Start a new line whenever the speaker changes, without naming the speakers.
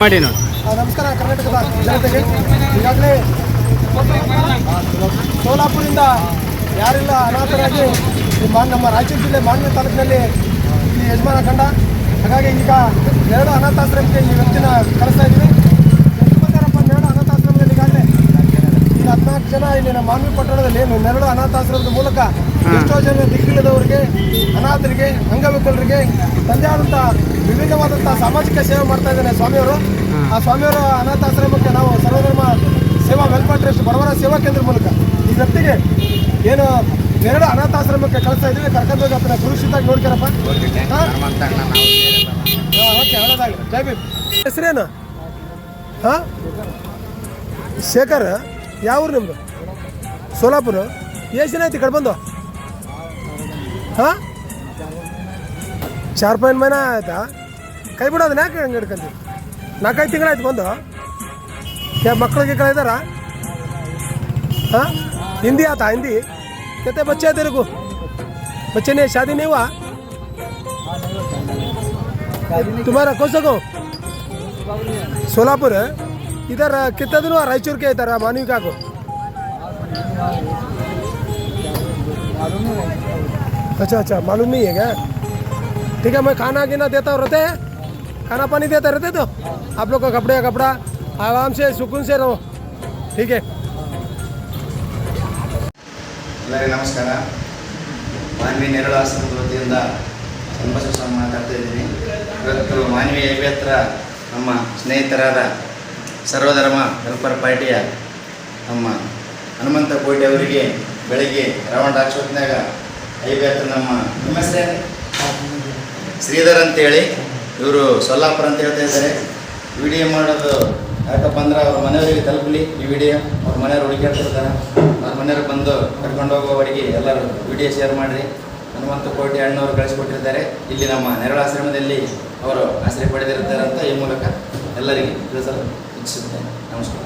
ಮಾಡಿ ನೋಡಿ
ನಮಸ್ಕಾರ, ಕರ್ನಾಟಕದ ಜನತೆಗೆ. ಈಗಾಗಲೇ ಸೋಲಾಪುರದಿಂದ ಯಾರೆಲ್ಲ ಅನಾಥರಾಗಿ ನಮ್ಮ ರಾಯಚೂರು ಜಿಲ್ಲೆ ಮಾನ್ಯ ತಾಲೂಕಿನಲ್ಲಿ ಈ ಯಜಮಾನ ಕಂಡ ಹಾಗಾಗಿ ಈಗ ಎರಡು ಅನಾಥಾಶ್ರಮಕ್ಕೆ ಈ ವ್ಯಕ್ತಿನ ಕಳಿಸ್ತಾ ಇದ್ದೀವಿ ಅನಾಥಾಶ್ರಮದಲ್ಲಿ ಈಗಾಗಲೇ ಈಗ ಹದಿನಾಲ್ಕು ಜನ ಇಲ್ಲಿ ನಮ್ಮ ಮಾನ್ವಿ ಪಟ್ಟಣದಲ್ಲಿ ನೆರಳು ಅನಾಥಾಶ್ರಮದ ಮೂಲಕ ಎಷ್ಟೋ ಜನ ದಿಕ್ಕಿಲ್ಲದವರಿಗೆ ಅನಾಥರಿಗೆ ಅಂಗವಿಕಲರಿಗೆ ತಂದೆ ಆದಂಥ ವಿವಿಧವಾದಂತಹ ಸಾಮಾಜಿಕ ಸೇವೆ ಮಾಡ್ತಾ ಇದ್ದಾನೆ ಸ್ವಾಮಿಯವರು. ಆ ಸ್ವಾಮಿಯವರ ಅನಾಥಾಶ್ರಮಕ್ಕೆ ನಾವು ಸರ್ವಧರ್ಮ ಸೇವಾ ವೆಲ್ಫೇರ್ ಟ್ರಸ್ಟ್ ಬಡವರ ಸೇವಾ ಕೇಂದ್ರ ಮೂಲಕ ಈ ವ್ಯಕ್ತಿಗೆ ಏನು ಎರಡು ಅನಾಥಾಶ್ರಮಕ್ಕೆ ಕಳಿಸ್ತಾ ಇದ್ದೀವಿ. ಕರ್ಕೊಂಡು ಹೋಗಿ ಅದನ್ನ ಸುರಕ್ಷಿತವಾಗಿ ನೋಡ್ಕೊರಪ್ಪ. ಓಕೆ ಒಳ್ಳೆದಾಗಲಿ ಜೈ ಭೀಮ್. ಹೆಸರೇನು? ಹಾಂ? ಶೇಖರ್ ಯಾವ ಊರು ನಿಮ್ಮದು ಸೋಲಾಪುರ? ಎಷ್ಟು ಜನ ಐತಿ ಕಡೆ ಬಂದು. ಹಾಂ ಚಾರ್ ಪಾಯಿಂಟ್ ಮೈನ ಆಯ್ತಾ ಕೈ ಬಿಡೋದು ಯಾಕೆ ಹಂಗೆ ಹಿಡ್ಕೊಂತೀವಿ ನಾಲ್ಕೈದು ತಿಂಗಳಾಯ್ತು ಬಂದು क्या ಮಕ್ಕಳಿಗೆ ಕಡೆ ಇದ್ದಾರಾ हाँ हिंदी आता हिंदी कहते बच्चे है तेरे को बच्चे ने शादी नहीं हुआ तुम्हारा कौन सा गाँव सोलापुर है इधर कितना दिन हुआ रायचूर के इधर मानविका को अच्छा अच्छा मालूम नहीं है क्या ठीक है मैं खाना गिना देता हूँ रहते हैं खाना पानी देता रहते तो आप लोग का कपड़े कपड़ा आराम से सुकून से रहो ठीक है
ಎಲ್ಲರಿಗೂ ನಮಸ್ಕಾರ ಮಾನ್ವಿ ನೆರಳು ಆಶ್ರಮದ ವತಿಯಿಂದ ಚನ್ನಬಸವ ಮಾತಾಡ್ತಾ ಇದ್ದೀನಿ ಇವತ್ತು ಮಾನ್ವಿ ಐಬಿ ಹತ್ರ ನಮ್ಮ ಸ್ನೇಹಿತರಾದ ಸರ್ವಧರ್ಮ ವೆಲ್ಫೇರ್ ಪಾರ್ಟಿಯ ನಮ್ಮ ಹನುಮಂತ ಕೋಟೆ ಅವರಿಗೆ ಬೆಳಗ್ಗೆ ರೌಂಡ್ ಹಾಕ್ಸೋತ್ನಾಗ ಐಬಿ ಹತ್ರ ನಮ್ಮ ಹೆಸರೇನು ಶ್ರೀಧರ್ ಅಂತೇಳಿ, ಇವರು ಸೊಲ್ಲಾಪುರ ಅಂತ ಹೇಳ್ತಾ ಇದ್ದಾರೆ. ವಿಡಿಯೋ ಮಾಡೋದು ಯಾಕಪ್ಪ ಅಂದ್ರೆ ಅವ್ರ ಮನೆಯವರಿಗೆ ತಲುಪಲಿ ಈ ವಿಡಿಯೋ. ಅವ್ರ ಮನೆಯವ್ರು ಹುಡುಕಾಡ್ತಿರ್ತಾರೆ ಅವ್ರ ಮನೆಯವ್ರು ಬಂದು ಕರ್ಕೊಂಡು ಹೋಗೋವರಿಗೆ ಎಲ್ಲರೂ ವಿಡಿಯೋ ಶೇರ್ ಮಾಡಿರಿ. ಹನುಮಂತ ಕೋಟಿ ಅಣ್ಣವರು ಕಳಿಸ್ಕೊಟ್ಟಿರ್ತಾರೆ. ಇಲ್ಲಿ ನಮ್ಮ ನೆರಳಾಶ್ರಮದಲ್ಲಿ ಅವರು ಆಶ್ರಯ ಪಡೆದಿರ್ತಾರೆ ಅಂತ ಈ ಮೂಲಕ ಎಲ್ಲರಿಗೆ ತಿಳಿಸಲು ಇಚ್ಛಿಸುತ್ತೇನೆ. ನಮಸ್ಕಾರ.